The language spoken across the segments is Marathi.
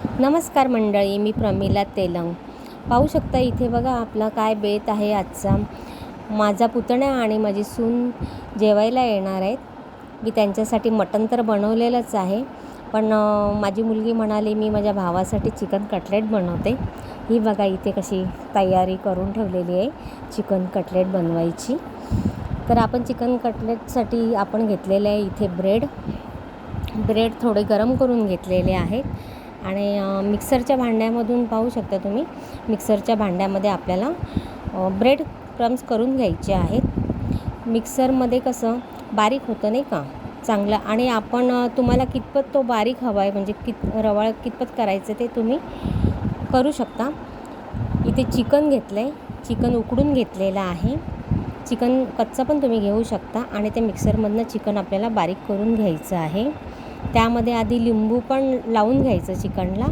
नमस्कार मंडळी मी प्रमिला तेलंग. पाहू शकता इथे बघा आपला काय बेत आहे आजचा. माझा पुतण्या आणि माझी सून जेवायला येणार आहेत. मी त्यांच्यासाठी मटण तर बनवलेलंच आहे पण माझी मुलगी म्हणाली मी माझ्या भावासाठी चिकन कटलेट बनवते. ही बघा इथे कशी तयारी करून ठेवलेली आहे चिकन कटलेट बनवायची. तर आपण चिकन कटलेटसाठी आपण घेतलेले आहे इथे ब्रेड. ब्रेड थोडे गरम करून घेतलेले आहेत. आणि मिक्सरच्या भांड्यामधून पाहू शकता तुम्ही. मिक्सरच्या भांड्यामध्ये आपल्याला ब्रेड क्रम्स करून घ्यायचे आहेत. मिक्सरमध्ये कसं बारीक होतं नाही का? चांगलं. आणि आपण तुम्हाला कितपत तो बारीक हवा आहे म्हणजे कित रवाळ कितपत करायचं ते तुम्ही करू शकता. इथे चिकन घेतलं आहे चिकन उकडून घेतलेलं आहे. चिकन कच्चं पण तुम्ही घेऊ शकता. आणि ते मिक्सरमधनं चिकन आपल्याला बारीक करून घ्यायचं आहे. त्यामध्ये आधी लिंबू पण लावून घ्यायचं चिकनला.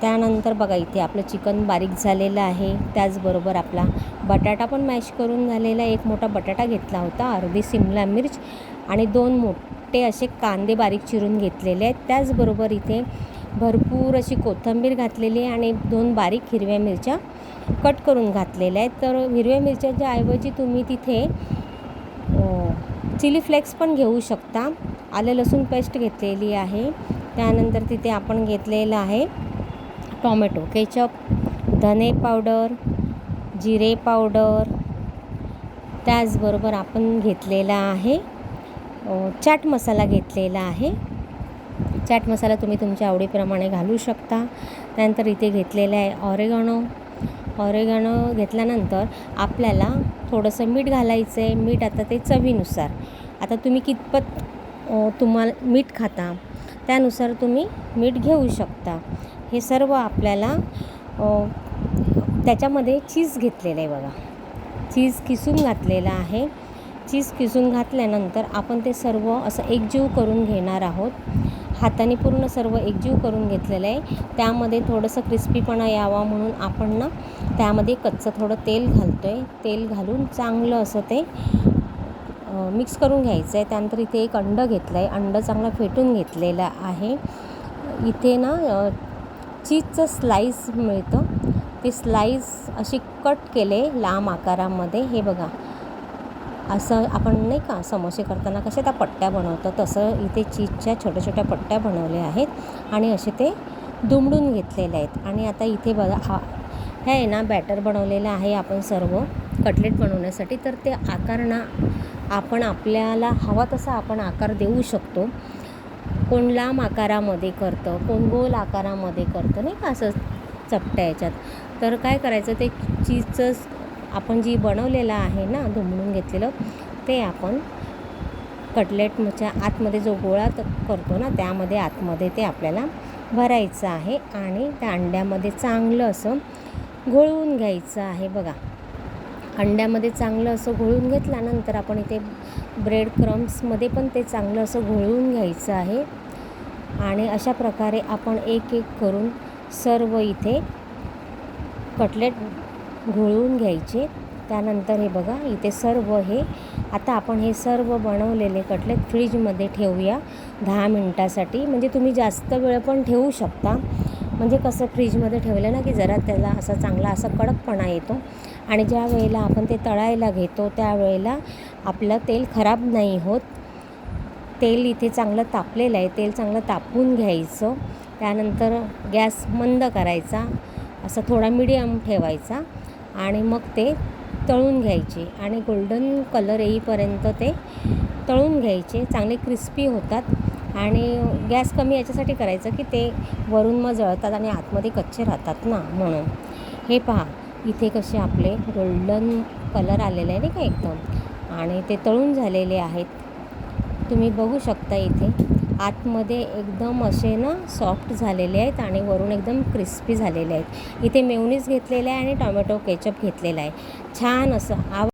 त्यानंतर बघा इथे आपलं चिकन बारीक झालेलं आहे. त्याचबरोबर आपला बटाटा पण मॅश करून झालेला एक मोठा बटाटा घेतला होता अर्धी सिमला मिर्च आणि दोन मोठे असे कांदे बारीक चिरून घेतलेले आहेत. त्याचबरोबर इथे भरपूर अशी कोथिंबीर घातलेली आहे आणि दोन बारीक हिरव्या मिरच्या कट करून घातलेल्या आहेत. तर हिरव्या मिरच्याच्या ऐवजी तुम्ही तिथे चिली फ्लेक्स पण घेऊ शकता. आलं लसूण पेस्ट घेतलेली आहे. त्यानंतर तिथे आपण घेतलेलं आहे टॉमॅटो केचप धने पावडर जिरे पावडर. त्याचबरोबर आपण घेतलेला आहे चाट मसाला घेतलेला आहे. चाट मसाला तुम्ही तुमच्या आवडीप्रमाणे घालू शकता. त्यानंतर इथे घेतलेलं आहे ऑरेगाणो ऑरेगाणो घेतल्यानंतर आपल्याला थोडंसं मीठ घालायचं आहे मीठ आता ते चवीनुसार. आता तुम्ही कितपत तुम्हाला मीठ खाता. त्यानुसार तुम्ही मीठ घेऊ शकता. हे सर्व आपल्याला त्याच्यामध्ये चीज घेतलेलं आहे बघा. चीज किसून घातलेलं आहे. चीज किसून घातल्यानंतर आपण ते सर्व असं एकजीव करून घेणार आहोत. हाताने पूर्ण सर्व एकजीव करून घेतलेलं आहे. त्यामध्ये थोडंसं क्रिस्पीपणा यावा म्हणून आपण ना त्यामध्ये कच्चं थोडं तेल घालतो आहे तेल घालून चांगलं असं ते मिक्स करून घ्यायचं आहे त्यानंतर इथे एक अंडं घेतलं आहे अंडं चांगलं फेटून घेतलेलं आहे. इथे ना चीजचं स्लाईस मिळतं. ते स्लाईस अशी कट केले लांब आकारामध्ये. हे बघा. असं आपण नाही का समोसे करताना कशा त्या पट्ट्या बनवतो तसं इथे चीजच्या छोट्या छोट्या पट्ट्या बनवल्या आहेत आणि असे ते दुमडून घेतलेले आहेत. आणि आता इथे बघा हा हे आहे ना बॅटर बनवलेलं आहे आपण सर्व. कटलेट बनवण्यासाठी. तर ते आकार ना आपण आपल्याला हवा तसा आपण आकार देऊ शकतो. कोण लांब आकारामध्ये करतं कोण गोल आकारामध्ये करतं नाही का असं चपट्या याच्यात. तर काय करायचं ते चीजचं आपण जी बनवलेलं आहे ना धुमळून घेतलेलं ते आपण कटलेटच्या आतमध्ये जो गोळा करतो ना त्यामध्ये आतमध्ये ते आपल्याला भरायचं आहे आणि त्या अंड्यामध्ये चांगलं असं घोळवून घ्यायचं आहे. बघा अंड्यामध्ये चांगलं असं घोळून घेतल्यानंतर आपण इथे ब्रेड क्रम्समध्ये पण ते चांगलं असं घोळून घ्यायचं आहे. आणि अशा प्रकारे आपण एक एक करून सर्व इथे कटलेट घोळून घ्यायचे. त्यानंतर हे बघा इथे सर्व हे आता आपण हे सर्व बनवलेले कटलेट फ्रीजमध्ये ठेवूया दहा मिनटासाठी. म्हणजे तुम्ही जास्त वेळ पण ठेवू शकता. म्हणजे कसं फ्रीजमध्ये ठेवलं ना की जरा त्याला असा चांगला असा कडकपणा येतो. आणि ज्या वेळेला आपण ते तळायला घेतो त्यावेळेला आपलं तेल खराब नाही होत. तेल इथे चांगलं तापलेलं आहे. तेल चांगलं तापून घ्यायचं. त्यानंतर गॅस मंद करायचा. असा थोडा मिडियम ठेवायचा आणि मग ते तळून घ्यायचे आणि गोल्डन कलर येईपर्यंत ते तळून घ्यायचे. चांगले क्रिस्पी होतात आणि गॅस कमी याच्यासाठी करायचं की ते वरून मग जळतात आणि आतमध्ये कच्चे राहतात ना म्हणून. हे पहा. इथे कसे आपले गोल्डन कलर आलेले आहे नाही का एकदम? आणि ते तळून झालेले आहेत. तुम्ही बघू शकता इथे. आतमध्ये एकदम असे ना सॉफ्ट झालेले आहेत आणि वरून एकदम क्रिस्पी झालेले आहेत. इथे मेवनीज घेतलेलं आहे आणि टोमॅटो केचप घेतलेला आहे. छान असं आव